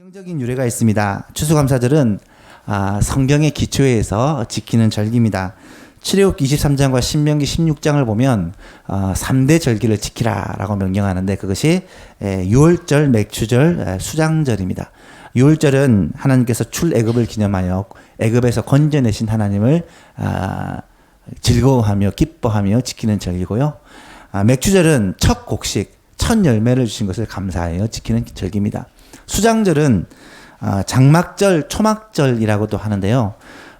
성경적인 유래가 있습니다. 추수감사절은 아, 성경의 기초에서 지키는 절기입니다. 출애굽 23장과 신명기 16장을 보면 어, 3대 절기를 지키라라고 명령하는데 그것이 에, 6월절, 맥추절, 에, 수장절입니다. 6월절은 하나님께서 출애굽을 기념하여 애굽에서 건져내신 하나님을 아, 즐거워하며 기뻐하며 지키는 절기고요. 아, 맥추절은 첫 곡식, 첫 열매를 주신 것을 감사하여 지키는 절기입니다. 수장절은 아, 장막절, 초막절이라고도 하는데요.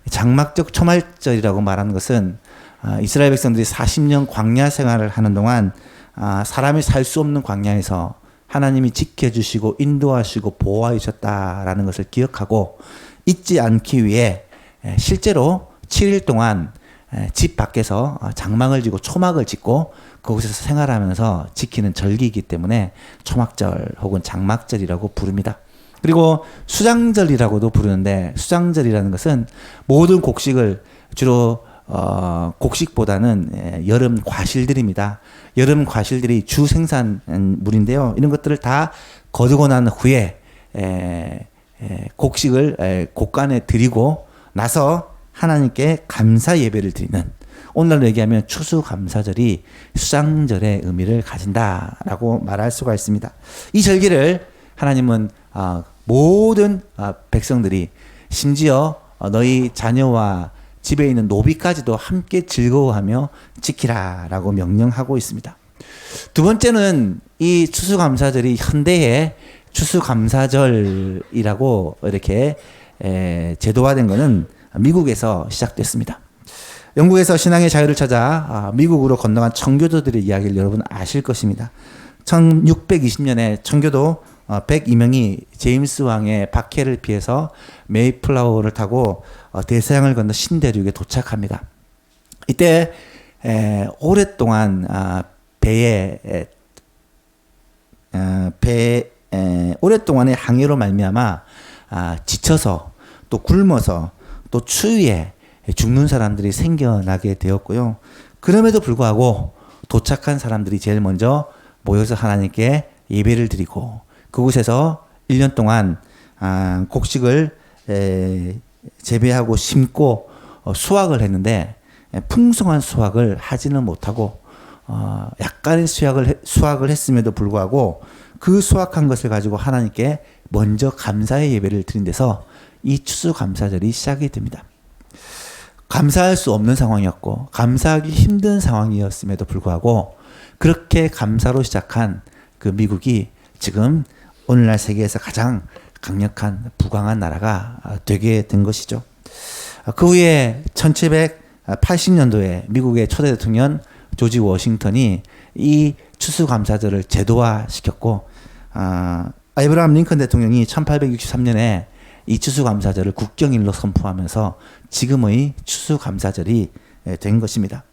장막적 초막절이라고 말하는 것은 아, 이스라엘 백성들이 40년 광야 생활을 하는 동안 아, 사람이 살 수 없는 광야에서 하나님이 지켜주시고 인도하시고 보호하셨다라는 것을 기억하고 잊지 않기 위해 에, 실제로 7일 동안 에, 집 밖에서 어, 장막을 지고 초막을 짓고 그곳에서 생활하면서 지키는 절기이기 때문에 초막절 혹은 장막절이라고 부릅니다. 그리고 수장절이라고도 부르는데 수장절이라는 것은 모든 곡식을 주로 어, 곡식보다는 예, 여름 과실들입니다. 여름 과실들이 주 생산물인데요. 이런 것들을 다 거두고 난 후에 에, 에, 곡식을 에, 곡간에 드리고 나서 하나님께 감사 예배를 드리는 오늘날로 얘기하면 추수감사절이 수장절의 의미를 가진다라고 말할 수가 있습니다. 이 절기를 하나님은 아, 모든 아, 백성들이 심지어 어, 너희 자녀와 집에 있는 노비까지도 함께 즐거워하며 지키라라고 명령하고 있습니다. 두 번째는 이 추수감사절이 현대의 추수감사절이라고 이렇게 에, 제도화된 것은 미국에서 시작됐습니다. 영국에서 신앙의 자유를 찾아 아, 미국으로 건너간 청교도들의 이야기를 여러분 아실 것입니다. 1620년에 청교도 102명이 어, 제임스 왕의 박해를 피해서 메이플라워를 타고 어, 대서양을 건너 신대륙에 도착합니다. 이때 오랫동안 아, 배에 어, 배 오랫동안의 항해로 말미암아 아, 지쳐서 또 굶어서 또 추위에 죽는 사람들이 생겨나게 되었고요. 그럼에도 불구하고 도착한 사람들이 제일 먼저 모여서 하나님께 예배를 드리고 그곳에서 1년 동안 아, 곡식을 에, 재배하고 심고 어, 수확을 했는데 에, 풍성한 수확을 하지는 못하고 어, 약간의 수확을 수확을 했음에도 불구하고 그 수확한 것을 가지고 하나님께 먼저 감사의 예배를 드린 데서 이 추수감사절이 시작이 됩니다. 감사할 수 없는 상황이었고 감사하기 힘든 상황이었음에도 불구하고 그렇게 감사로 시작한 그 미국이 지금 오늘날 세계에서 가장 강력한 부강한 나라가 되게 된 것이죠. 그 후에 1780년도에 미국의 초대 대통령 조지 워싱턴이 이 추수감사절을 제도화시켰고 아, 이브라함 링컨 대통령이 1863년에 이 추수감사절을 국경일로 선포하면서 지금의 추수감사절이 된 것입니다.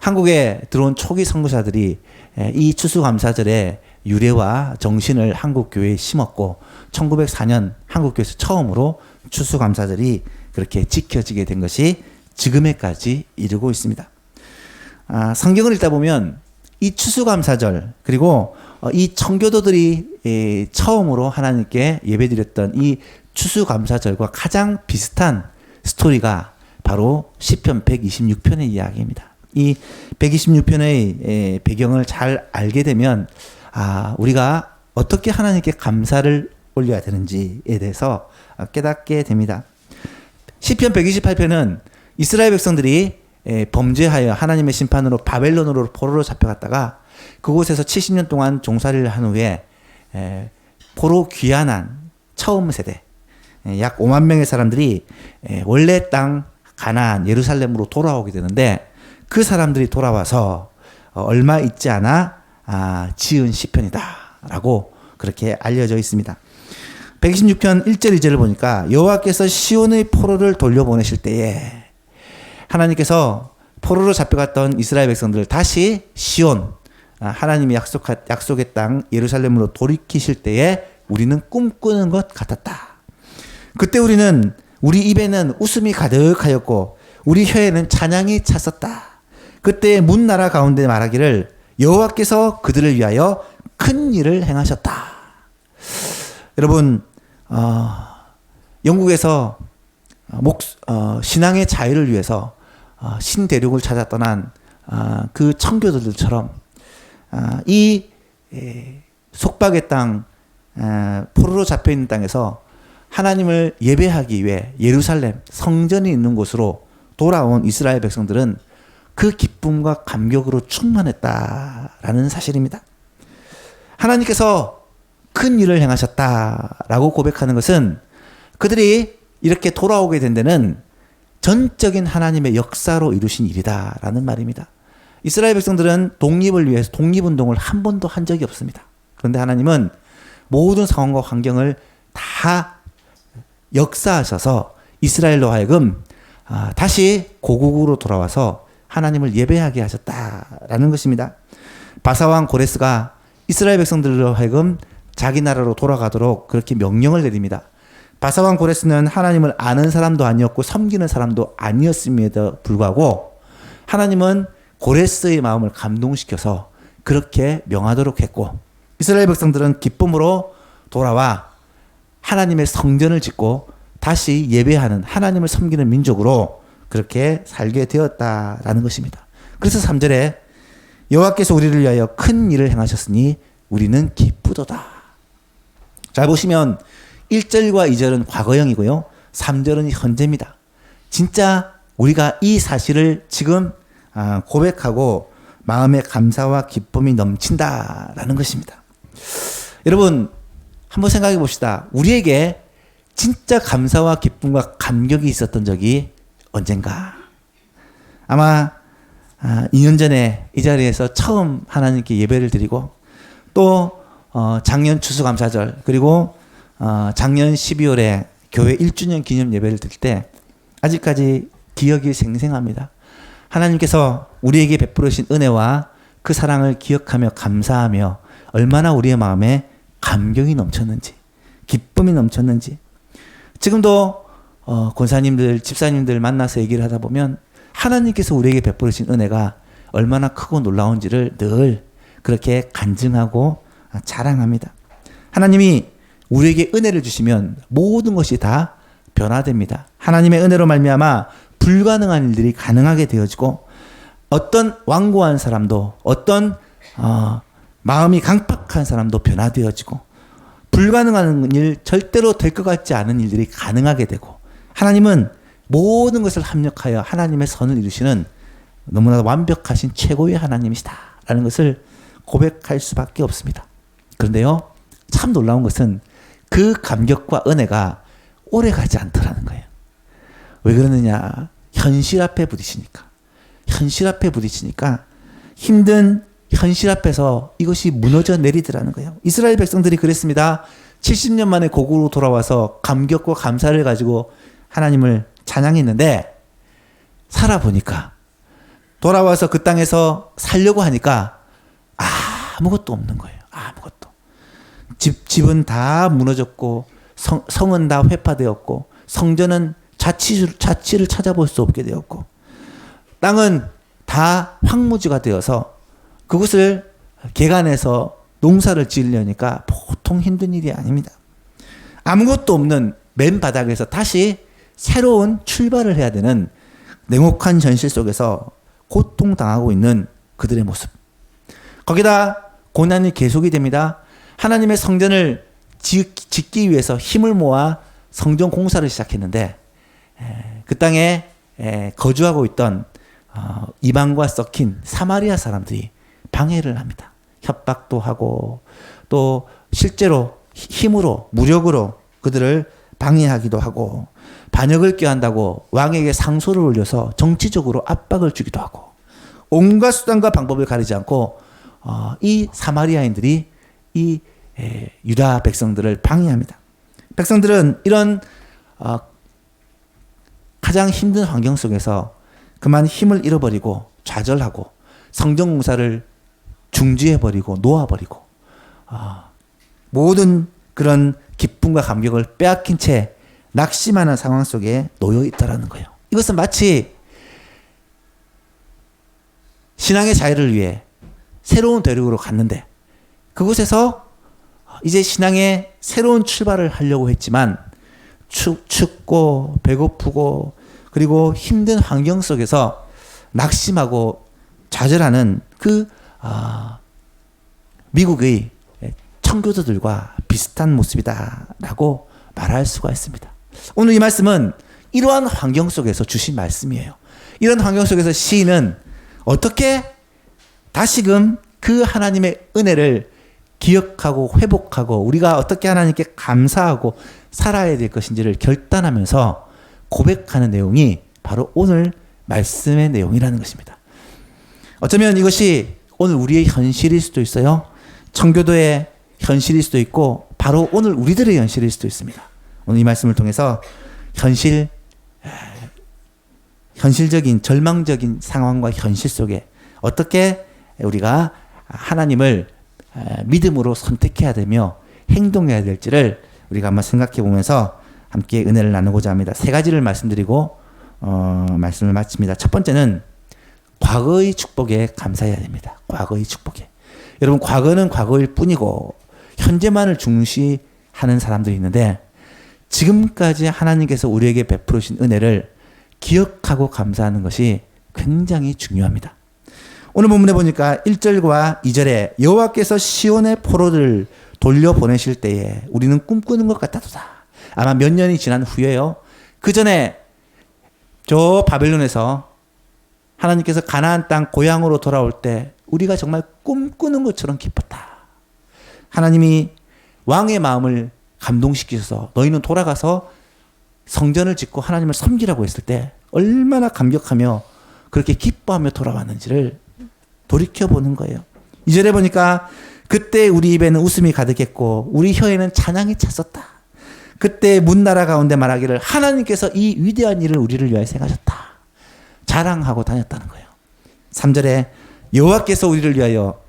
한국에 들어온 초기 선교사들이 이 추수감사절의 유래와 정신을 한국 교회에 심었고 1904년 한국 교회에서 처음으로 추수감사절이 그렇게 지켜지게 된 것이 지금에까지 이르고 있습니다. 아, 성경을 읽다 보면 이 추수감사절 그리고 어, 이 청교도들이 처음으로 하나님께 예배드렸던 이 추수감사절과 가장 비슷한 스토리가 바로 시편 126편의 이야기입니다. 이 126편의 배경을 잘 알게 되면 아, 우리가 어떻게 하나님께 감사를 올려야 되는지에 대해서 깨닫게 됩니다. 시편 128편은 이스라엘 백성들이 범죄하여 하나님의 심판으로 바벨론으로 포로로 잡혀갔다가 그곳에서 70년 동안 종살이를 한 후에 포로 귀환한 처음 세대 약 5만 명의 사람들이 원래 땅 가나안 예루살렘으로 돌아오게 되는데 그 사람들이 돌아와서 어, 얼마 있지 않아 아, 지은 시편이다라고 그렇게 알려져 있습니다. 126편 1절 2절을 보니까 여호와께서 시온의 포로를 돌려보내실 때에 하나님께서 포로로 잡혀갔던 이스라엘 백성들을 다시 시온 아, 하나님이 약속 약속의 땅 예루살렘으로 돌이키실 때에 우리는 꿈꾸는 것 같았다. 그때 우리는 우리 입에는 웃음이 가득하였고 우리 혀에는 찬양이 찼었다. 그때 문 나라 가운데 말하기를 여호와께서 그들을 위하여 큰 일을 행하셨다. 여러분 어, 영국에서 목, 어, 신앙의 자유를 위해서 어, 신대륙을 찾아 떠난 어, 그 청교도들처럼 어, 이 에, 속박의 땅 에, 포로로 잡혀 있는 땅에서 하나님을 예배하기 위해 예루살렘 성전이 있는 곳으로 돌아온 이스라엘 백성들은 그 기쁨과 감격으로 충만했다라는 사실입니다. 하나님께서 큰 일을 행하셨다라고 고백하는 것은 그들이 이렇게 돌아오게 된 데는 전적인 하나님의 역사로 이루신 일이다라는 말입니다. 이스라엘 백성들은 독립을 위해서 독립운동을 한 번도 한 적이 없습니다. 그런데 하나님은 모든 상황과 환경을 다 역사하셔서 이스라엘로 하여금 아, 다시 고국으로 돌아와서 하나님을 예배하게 하셨다라는 것입니다. 바사왕 고레스가 이스라엘 백성들로 하여금 자기 나라로 돌아가도록 그렇게 명령을 내립니다. 바사왕 고레스는 하나님을 아는 사람도 아니었고 섬기는 사람도 아니었음에도 불구하고 하나님은 고레스의 마음을 감동시켜서 그렇게 명하도록 했고 이스라엘 백성들은 기쁨으로 돌아와 하나님의 성전을 짓고 다시 예배하는 하나님을 섬기는 민족으로 그렇게 살게 되었다라는 것입니다. 그래서 3절에 여호와께서 우리를 위하여 큰 일을 행하셨으니 우리는 기쁘도다. 잘 보시면 1절과 2절은 과거형이고요. 3절은 현재입니다. 진짜 우리가 이 사실을 지금 아, 고백하고 마음의 감사와 기쁨이 넘친다라는 것입니다. 여러분 한번 생각해 봅시다. 우리에게 진짜 감사와 기쁨과 감격이 있었던 적이 언젠가. 아마 2년 아, 전에 이 자리에서 처음 하나님께 예배를 드리고 또 어, 작년 추수감사절 그리고 어, 작년 12월에 교회 1주년 기념 예배를 드릴 때 아직까지 기억이 생생합니다. 하나님께서 우리에게 베풀으신 은혜와 그 사랑을 기억하며 감사하며 얼마나 우리의 마음에 감격이 넘쳤는지, 기쁨이 넘쳤는지. 지금도 어, 권사님들, 집사님들 만나서 얘기를 하다 보면 하나님께서 우리에게 베풀으신 은혜가 얼마나 크고 놀라운지를 늘 그렇게 간증하고 자랑합니다. 하나님이 우리에게 은혜를 주시면 모든 것이 다 변화됩니다. 하나님의 은혜로 말미암아 불가능한 일들이 가능하게 되어지고 어떤 완고한 사람도 어떤 어, 마음이 강팍한 사람도 변화되어지고 불가능한 일 절대로 될 것 같지 않은 일들이 가능하게 되고 하나님은 모든 것을 합력하여 하나님의 선을 이루시는 너무나 완벽하신 최고의 하나님이시다라는 것을 고백할 수밖에 없습니다. 그런데요, 참 놀라운 것은 그 감격과 은혜가 오래 가지 않더라는 거예요. 왜 그러느냐? 현실 앞에 부딪히니까. 현실 앞에 부딪히니까 힘든 현실 앞에서 이것이 무너져 내리더라는 거예요. 이스라엘 백성들이 그랬습니다. 70년 만에 고국으로 돌아와서 감격과 감사를 가지고 하나님을 찬양했는데 살아보니까 돌아와서 그 땅에서 살려고 하니까 아무것도 없는 거예요. 아무것도. 집, 집은 다 무너졌고 성, 성은 다 회파되었고 성전은 자치, 자치를 찾아볼 수 없게 되었고 땅은 다 황무지가 되어서 그것을 개간해서 농사를 지으려니까 보통 힘든 일이 아닙니다. 아무것도 없는 맨 바닥에서 다시 새로운 출발을 해야 되는 냉혹한 현실 속에서 고통당하고 있는 그들의 모습. 거기다 고난이 계속이 됩니다. 하나님의 성전을 짓기 위해서 힘을 모아 성전 공사를 시작했는데 그 땅에 거주하고 있던 어, 이방과 섞인 사마리아 사람들이 방해를 합니다. 협박도 하고 또 실제로 힘으로 무력으로 그들을 방해하기도 하고 반역을 꾀한다고 왕에게 상소를 올려서 정치적으로 압박을 주기도 하고 온갖 수단과 방법을 가리지 않고 어, 이 사마리아인들이 이 에, 유다 백성들을 방해합니다. 백성들은 이런 어, 가장 힘든 환경 속에서 그만 힘을 잃어버리고 좌절하고 성정 공사를 중지해버리고 놓아버리고 어, 모든 그런 기쁨과 감격을 빼앗긴 채 낙심하는 상황 속에 놓여 있다라는 거예요. 이것은 마치 신앙의 자유를 위해 새로운 대륙으로 갔는데 그곳에서 이제 신앙의 새로운 출발을 하려고 했지만 추, 춥고 배고프고 그리고 힘든 환경 속에서 낙심하고 좌절하는 그 아, 미국의 청교도들과 비슷한 모습이다라고 말할 수가 있습니다. 오늘 이 말씀은 이러한 환경 속에서 주신 말씀이에요. 이런 환경 속에서 시인은 어떻게 다시금 그 하나님의 은혜를 기억하고 회복하고 우리가 어떻게 하나님께 감사하고 살아야 될 것인지를 결단하면서 고백하는 내용이 바로 오늘 말씀의 내용이라는 것입니다. 어쩌면 이것이 오늘 우리의 현실일 수도 있어요. 청교도의 현실일 수도 있고 바로 오늘 우리들의 현실일 수도 있습니다. 오늘 이 말씀을 통해서 현실 현실적인 절망적인 상황과 현실 속에 어떻게 우리가 하나님을 믿음으로 선택해야 되며 행동해야 될지를 우리가 한번 생각해 보면서 함께 은혜를 나누고자 합니다. 세 가지를 말씀드리고 어, 말씀을 마칩니다. 첫 번째는 과거의 축복에 감사해야 됩니다. 과거의 축복에. 여러분 과거는 과거일 뿐이고 현재만을 중시하는 사람들이 있는데 지금까지 하나님께서 우리에게 베풀으신 은혜를 기억하고 감사하는 것이 굉장히 중요합니다. 오늘 본문에 보니까 1절과 2절에 여호와께서 시온의 포로를 돌려 보내실 때에 우리는 꿈꾸는 것 같다도다. 아마 몇 년이 지난 후에요. 그 전에 저 바벨론에서 하나님께서 가나안 땅 고향으로 돌아올 때 우리가 정말 꿈꾸는 것처럼 기뻤다. 하나님이 왕의 마음을 감동시키셔서 너희는 돌아가서 성전을 짓고 하나님을 섬기라고 했을 때 얼마나 감격하며 그렇게 기뻐하며 돌아왔는지를 돌이켜 보는 거예요. 이절에 보니까 그때 우리 입에는 웃음이 가득했고 우리 혀에는 찬양이 찼었다. 그때 문나라 가운데 말하기를 하나님께서 이 위대한 일을 우리를 위하여 생하셨다. 자랑하고 다녔다는 거예요. 3절에 여호와께서 우리를 위하여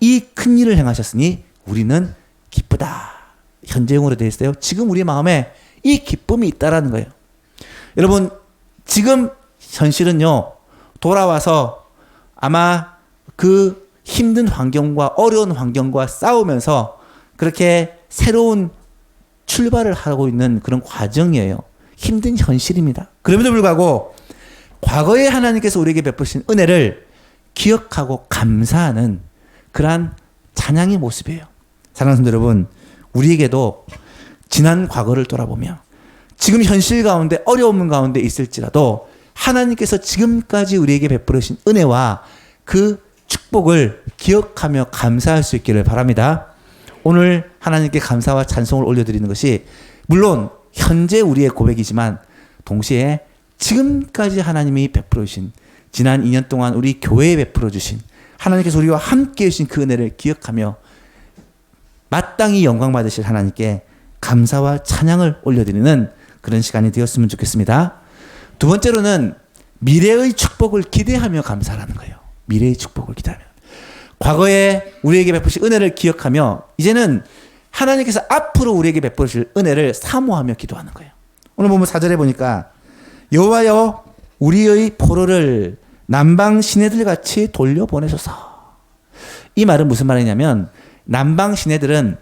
이 큰 일을 행하셨으니 우리는 기쁘다. 현재형으로 되어 있어요. 지금 우리 마음에 이 기쁨이 있다라는 거예요. 여러분, 지금 현실은요, 돌아와서 아마 그 힘든 환경과 어려운 환경과 싸우면서 그렇게 새로운 출발을 하고 있는 그런 과정이에요. 힘든 현실입니다. 그럼에도 불구하고 과거에 하나님께서 우리에게 베푸신 은혜를 기억하고 감사하는 그러한 찬양의 모습이에요. 사랑하는 여러분, 우리에게도 지난 과거를 돌아보며 지금 현실 가운데 어려움 가운데 있을지라도 하나님께서 지금까지 우리에게 베풀으신 은혜와 그 축복을 기억하며 감사할 수 있기를 바랍니다. 오늘 하나님께 감사와 찬송을 올려드리는 것이 물론 현재 우리의 고백이지만 동시에 지금까지 하나님이 베풀어 주신 지난 2년 동안 우리 교회에 베풀어 주신 하나님께서 우리와 함께 해주신 그 은혜를 기억하며 마땅히 영광 받으실 하나님께 감사와 찬양을 올려드리는 그런 시간이 되었으면 좋겠습니다. 두 번째로는 미래의 축복을 기대하며 감사하는 거예요. 미래의 축복을 기대하며. 과거에 우리에게 베푸신 은혜를 기억하며 이제는 하나님께서 앞으로 우리에게 베푸실 은혜를 사모하며 기도하는 거예요. 오늘 보면 사절에 보니까 여호와여 우리의 포로를 남방 시내들 같이 돌려보내소서. 이 말은 무슨 말이냐면 남방 시내들은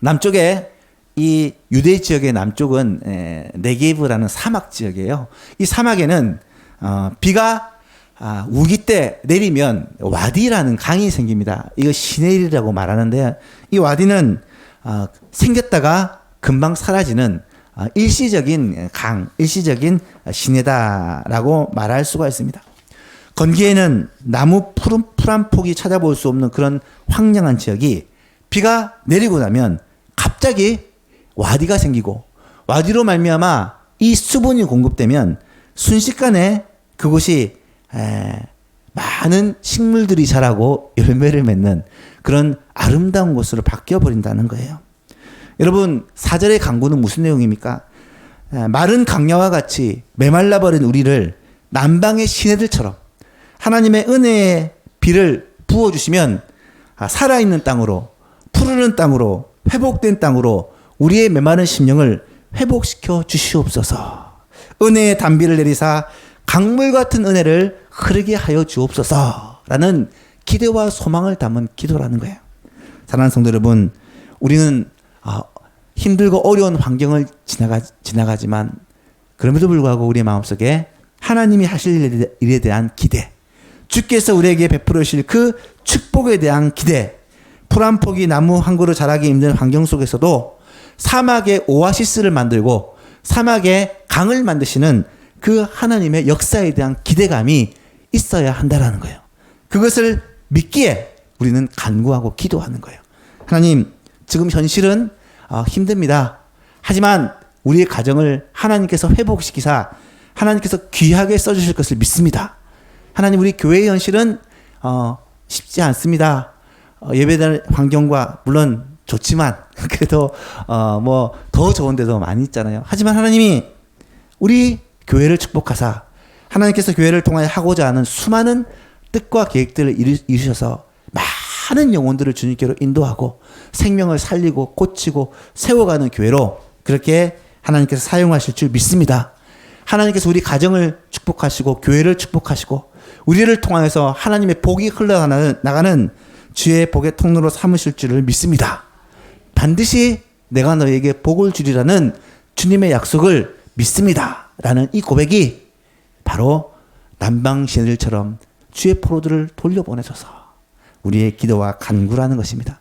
남쪽에 이 유대 지역의 남쪽은 에, 네게브라는 사막 지역이에요. 이 사막에는 어, 비가 아, 우기 때 내리면 와디라는 강이 생깁니다. 이거 시내일이라고 말하는데 이 와디는 어, 생겼다가 금방 사라지는 어, 일시적인 강, 일시적인 시내다라고 말할 수가 있습니다. 건기에는 나무 푸른 풀한 폭이 찾아볼 수 없는 그런 황량한 지역이 비가 내리고 나면 갑자기 와디가 생기고 와디로 말미암아 이 수분이 공급되면 순식간에 그곳이 에, 많은 식물들이 자라고 열매를 맺는 그런 아름다운 곳으로 바뀌어 버린다는 거예요. 여러분 사절의 강구는 무슨 내용입니까? 에, 마른 강야와 같이 메말라 버린 우리를 남방의 시내들처럼 하나님의 은혜의 비를 부어 주시면 아, 살아있는 땅으로 푸르는 땅으로 회복된 땅으로 우리의 메마른 심령을 회복시켜 주시옵소서. 은혜의 단비를 내리사 강물 같은 은혜를 흐르게 하여 주옵소서라는 기대와 소망을 담은 기도라는 거예요. 사랑하는 성도 여러분, 우리는 아, 힘들고 어려운 환경을 지나가, 지나가지만 그럼에도 불구하고 우리의 마음속에 하나님이 하실 일에, 대한 기대, 주께서 우리에게 베풀어 주실 그 축복에 대한 기대, 풀 한 폭이 나무 한 그루 자라기 힘든 환경 속에서도 사막에 오아시스를 만들고 사막에 강을 만드시는 그 하나님의 역사에 대한 기대감이 있어야 한다라는 거예요. 그것을 믿기에 우리는 간구하고 기도하는 거예요. 하나님, 지금 현실은 어, 힘듭니다. 하지만 우리의 가정을 하나님께서 회복시키사 하나님께서 귀하게 써주실 것을 믿습니다. 하나님 우리 교회의 현실은 어, 쉽지 않습니다. 어, 예배드리는 환경과 물론 좋지만 그래도 어, 뭐더 좋은 데도 많이 있잖아요. 하지만 하나님이 우리 교회를 축복하사 하나님께서 교회를 통하여 하고자 하는 수많은 뜻과 계획들을 이루- 이루셔서 많은 영혼들을 주님께로 인도하고 생명을 살리고 고치고 세워가는 교회로 그렇게 하나님께서 사용하실 줄 믿습니다. 하나님께서 우리 가정을 축복하시고 교회를 축복하시고 우리를 통하여서 하나님의 복이 흘러나가는 나가는 주의 복의 통로로 삼으실 줄을 믿습니다. 반드시 내가 너에게 복을 주리라는 주님의 약속을 믿습니다. 라는 이 고백이 바로 남방신일처럼 주의 포로들을 돌려보내소서 우리의 기도와 간구라는 것입니다.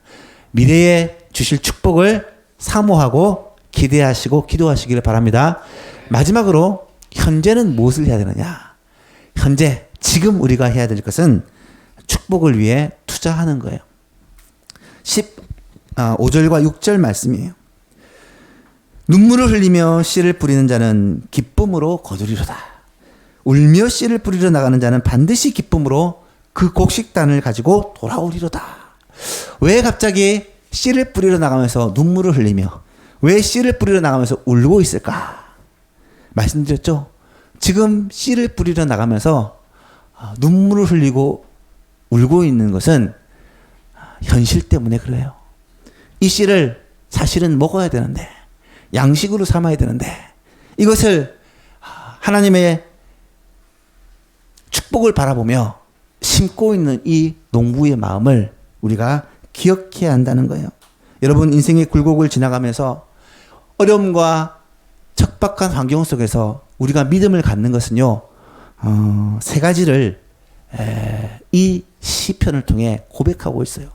미래에 주실 축복을 사모하고 기대하시고 기도하시기를 바랍니다. 마지막으로 현재는 무엇을 해야 되느냐? 현재 지금 우리가 해야 될 것은 축복을 위해 투자하는 거예요. 15절과 6절 말씀이에요. 눈물을 흘리며 씨를 뿌리는 자는 기쁨으로 거두리로다. 울며 씨를 뿌리러 나가는 자는 반드시 기쁨으로 그 곡식단을 가지고 돌아오리로다. 왜 갑자기 씨를 뿌리러 나가면서 눈물을 흘리며 왜 씨를 뿌리러 나가면서 울고 있을까? 말씀드렸죠? 지금 씨를 뿌리러 나가면서 아, 눈물을 흘리고 울고 있는 것은 현실 때문에 그래요. 이 씨를 사실은 먹어야 되는데 양식으로 삼아야 되는데 이것을 하나님의 축복을 바라보며 심고 있는 이 농부의 마음을 우리가 기억해야 한다는 거예요. 여러분 인생의 굴곡을 지나가면서 어려움과 척박한 환경 속에서 우리가 믿음을 갖는 것은요 어, 세 가지를 에, 이 시편을 통해 고백하고 있어요.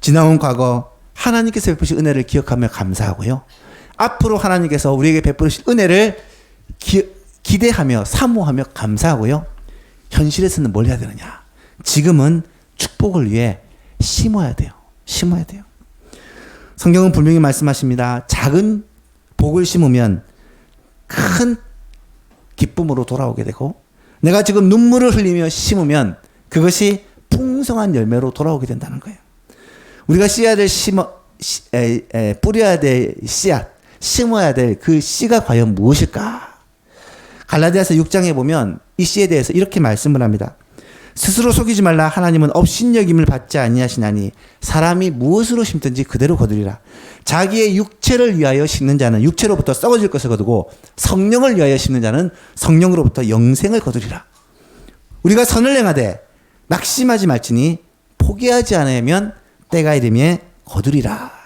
지나온 과거 하나님께서 베푸신 은혜를 기억하며 감사하고요. 앞으로 하나님께서 우리에게 베푸신 은혜를 기, 기대하며 사모하며 감사하고요. 현실에서는 뭘 해야 되느냐? 지금은 축복을 위해 심어야 돼요. 심어야 돼요. 성경은 분명히 말씀하십니다. 작은 복을 심으면 큰 기쁨으로 돌아오게 되고 내가 지금 눈물을 흘리며 심으면 그것이 풍성한 열매로 돌아오게 된다는 거예요. 우리가 씨앗을 심어 시, 에, 에, 뿌려야 될 씨앗, 심어야 될 그 씨가 과연 무엇일까? 갈라디아서 6장에 보면 이 씨에 대해서 이렇게 말씀을 합니다. 스스로 속이지 말라 하나님은 업신여김을 받지 아니하시나니 사람이 무엇으로 심든지 그대로 거두리라. 자기의 육체를 위하여 심는 자는 육체로부터 썩어질 것을 거두고 성령을 위하여 심는 자는 성령으로부터 영생을 거두리라. 우리가 선을 행하되 낙심하지 말지니 포기하지 않으면 때가 이르면 거두리라.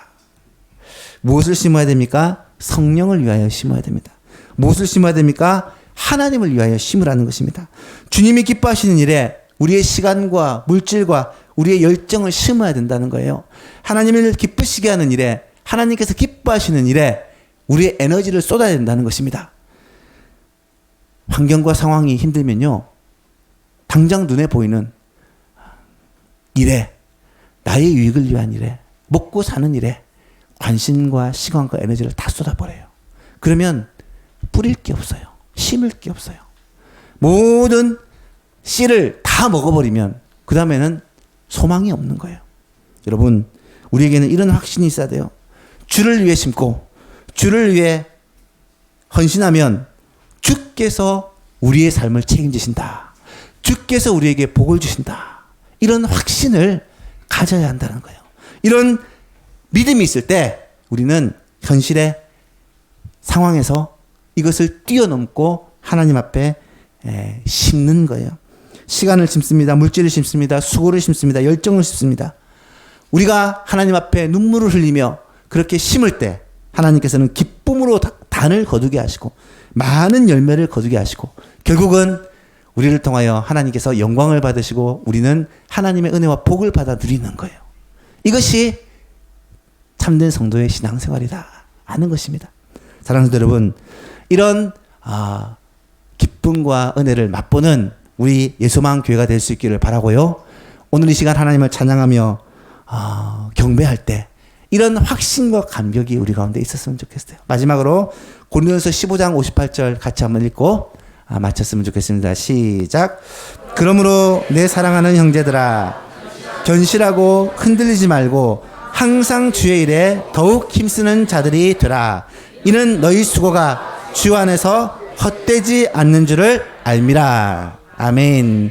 무엇을 심어야 됩니까? 성령을 위하여 심어야 됩니다. 무엇을 심어야 됩니까? 하나님을 위하여 심으라는 것입니다. 주님이 기뻐하시는 일에 우리의 시간과 물질과 우리의 열정을 심어야 된다는 거예요. 하나님을 기쁘시게 하는 일에 하나님께서 기뻐하시는 일에 우리의 에너지를 쏟아야 된다는 것입니다. 환경과 상황이 힘들면요. 당장 눈에 보이는 일에 나의 유익을 위한 일에 먹고 사는 일에 관심과 시간과 에너지를 다 쏟아버려요. 그러면 뿌릴 게 없어요. 심을 게 없어요. 모든 씨를 다 먹어버리면 그 다음에는 소망이 없는 거예요. 여러분 우리에게는 이런 확신이 있어야 돼요. 주를 위해 심고 주를 위해 헌신하면 주께서 우리의 삶을 책임지신다. 주께서 우리에게 복을 주신다. 이런 확신을 가져야 한다는 거예요. 이런 믿음이 있을 때 우리는 현실의 상황에서 이것을 뛰어넘고 하나님 앞에 에, 심는 거예요. 시간을 심습니다. 물질을 심습니다. 수고를 심습니다. 열정을 심습니다. 우리가 하나님 앞에 눈물을 흘리며 그렇게 심을 때 하나님께서는 기쁨으로 다- 단을 거두게 하시고 많은 열매를 거두게 하시고 결국은 우리를 통하여 하나님께서 영광을 받으시고 우리는 하나님의 은혜와 복을 받아 누리는 거예요. 이것이 참된 성도의 신앙생활이다 하는 것입니다. 사랑하는 여러분, 이런 아, 기쁨과 은혜를 맛보는 우리 예수만 교회가 될 수 있기를 바라고요. 오늘 이 시간 하나님을 찬양하며 아, 경배할 때 이런 확신과 감격이 우리 가운데 있었으면 좋겠어요. 마지막으로 고린도서 15장 58절 같이 한번 읽고 아, 마쳤으면 좋겠습니다. 시작. 그러므로 내 사랑하는 형제들아 견실하고 흔들리지 말고 항상 주의 일에 더욱 힘쓰는 자들이 되라. 이는 너희 수고가 주 안에서 헛되지 않는 줄을 알미라. 아멘.